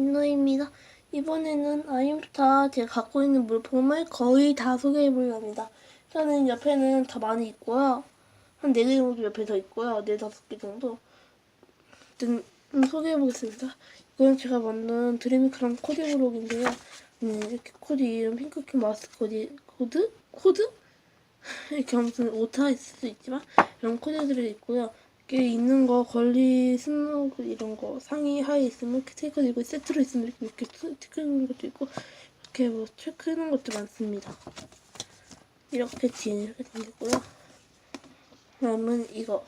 민노입니다. 이번에는 아임스타 제가 갖고 있는 물품을 거의 다 소개해보려 합니다. 일단은 옆에는 다 많이 있고요. 한 4개 정도 옆에 더 있고요. 4, 5개 정도. 일단 음, 소개해보겠습니다. 이건 제가 만든 드림크랑 코디 블록인데요. 음, 이렇게 코디 이름 핑크킹 마스 코디 코드? 코드? 이렇게 아무튼 오타 있을 수 있지만 이런 코디들이 있고요. 이렇게 있는 거 걸리 스노그 이런 거 상의 하에 있으면 스티커 이고 세트로 있으면 이렇게 이렇게 있는 것도 있고 이렇게 뭐 체크 있는 것도 많습니다. 이렇게 뒤에 이렇게 생겼고요. 다음은 이거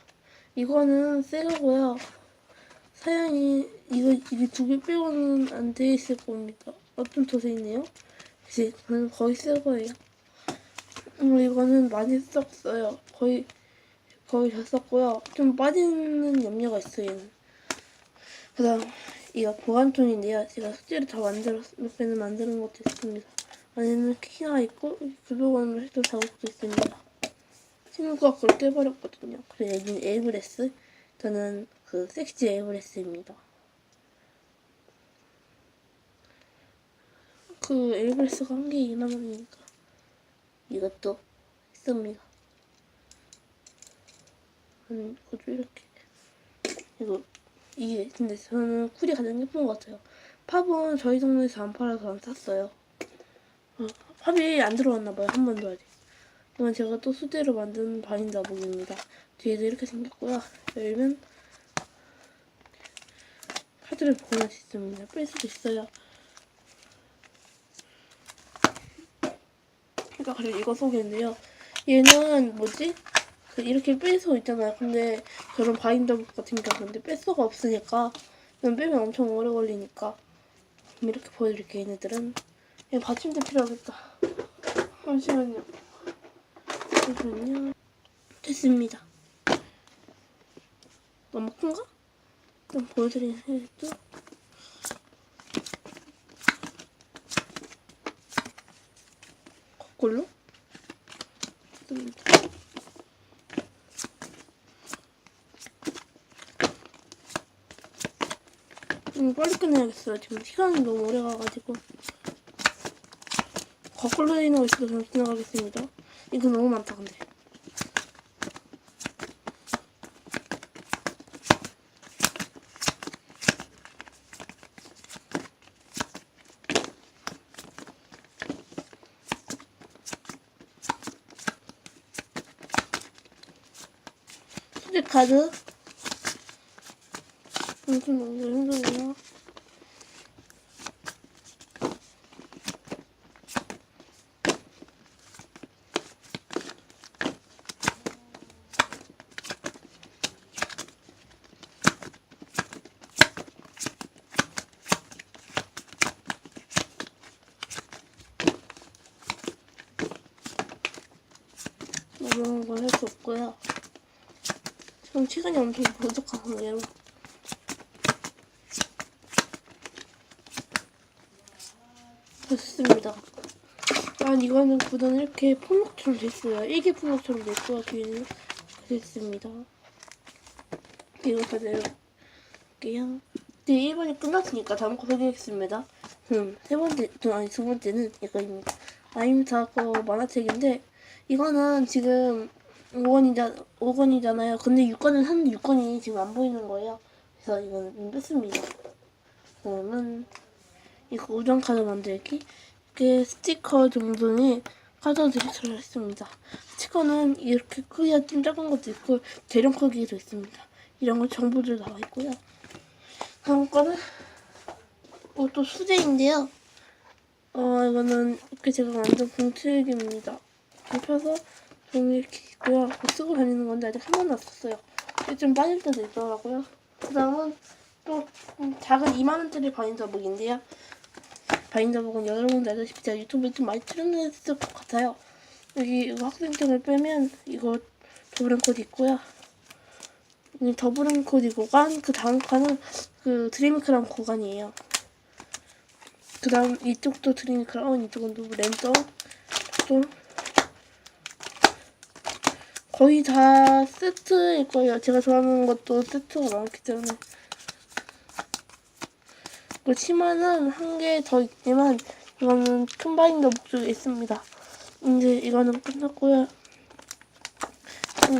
이거는 새 거고요. 사양이 이거 이게 두 개 빼고는 안 돼 있을 겁니다. 어떤 도세 있네요. 그치 그건 거의 새 거예요. 음, 이거는 많이 썼어요. 거의 거의 다 썼고요. 좀 빠지는 염려가 있어요. 그다음 이거 보관통인데요. 제가 숙제를 다 만들었 몇 개는 만드는 것도 있습니다. 안에는 키가 있고 글로건으로 해도 작업도 있습니다. 친구가 그걸 떼버렸거든요. 그래서 여기는 에이브레스. 저는 그 섹시 에이브레스입니다. 그 에이브레스가 한개 2만 원이니까 이것도 있습니다. 한 이것도 이렇게 이거 이게 근데 저는 쿨이 가장 예쁜 것 같아요. 팝은 저희 동네에서 안 팔아서 안 샀어요. 어, 팝이 안 들어왔나 봐요. 한번더 하지. 이건 제가 또 수제로 만든 바인더북입니다. 뒤에도 이렇게 생겼고요. 열면 카드를 보낼 수 있습니다. 뺄 수도 있어요. 그러니까 그리고 이거 소개인데요. 얘는 뭐지? 그 이렇게 뺄수 있잖아요. 근데 저런 바인더 북 같은 경우는 뺄 수가 없으니까 이건 빼면 엄청 오래 걸리니까 이렇게 보여드릴게요. 얘네들은 얘 받침대 필요하겠다. 잠시만요. 잠시만요. 됐습니다. 너무 큰가? 좀 보여드리는 또 거꾸로 됐습니다. 음, 빨리 끝내야겠어요. 지금 시간이 너무 오래 가가지고. 거꾸로 되어 있는 거 있어서 그냥 지나가겠습니다. 이거 너무 많다, 근데. 카드. 무슨 너무 힘들네요. 이런 걸 없고요. 지금 시간이 엄청 부족하네요. 됐습니다. 아, 이거는 구는 이렇게 폭력처럼 됐어요. 이게 폭력처럼 됐고요. 뒤에는 됐습니다. 이거 다 내려볼게요. 네, 1번이 끝났으니까 다음 거 소개하겠습니다. 음, 세 번째, 아니, 두 번째는 이거입니다. 아임사 거 만화책인데, 이거는 지금 5권이자, 5권이잖아요. 근데 6권은 한 6권이 지금 안 보이는 거예요. 그래서 이거는 뺐습니다. 그러면, 이거 우정 카드 만들기. 이게 스티커 정도의 카드들이 들어있습니다. 스티커는 이렇게 크기가 좀 작은 것도 있고, 대령 크기도 있습니다. 이런 거 정보들 나와 있고요. 다음 거는, 어, 또 수제인데요. 어, 이거는 이렇게 제가 만든 봉투입니다. 펴서 종이 이렇게 있고요. 쓰고 다니는 건데 아직 한 번도 안 썼어요. 좀 빠질 때도 있더라고요. 그 다음은 또 음, 작은 2만원짜리 바인더북인데요. 바인더북은 여러분들 알다시피 제가 유튜브에 좀 많이 출연했을 것 같아요. 여기 이거 학생증을 빼면 이거 더블 코드 있고요. 이 더블 코드 구간, 그 다음 칸은 그 드림크랑 구간이에요. 그 다음 이쪽도 드림크랑, 이쪽은 또 랜덤, 또 거의 다 세트일 거예요. 제가 좋아하는 것도 세트가 많기 때문에. 그 치마는 한 개 더 있지만 이거는 큰 바인더 목적이 있습니다. 이제 이거는 끝났고요.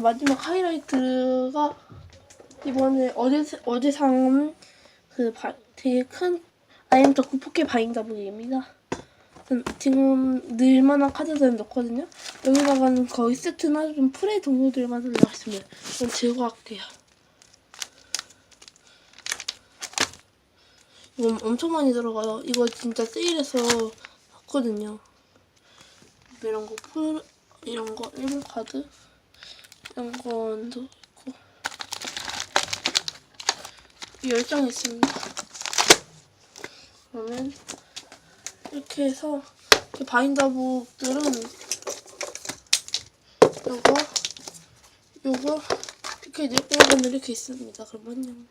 마지막 하이라이트가 이번에 어제 어제 산그 되게 큰 아이엠터 구포케 바인더북입니다. 전 지금 늘만한 카드들은 넣거든요. 여기다가는 거의 세트나 좀 프레 동료들만. 전 제거할게요. 이거 엄청 많이 들어가요. 이거 진짜 세일해서 샀거든요. 이런 거 풀, 이런 거 일본 카드, 이런 건도 있고 열장 있습니다. 그러면 이렇게 해서 이 바인더북들은 요거 요거 이렇게 일본은 이렇게 있습니다. 그럼 안녕.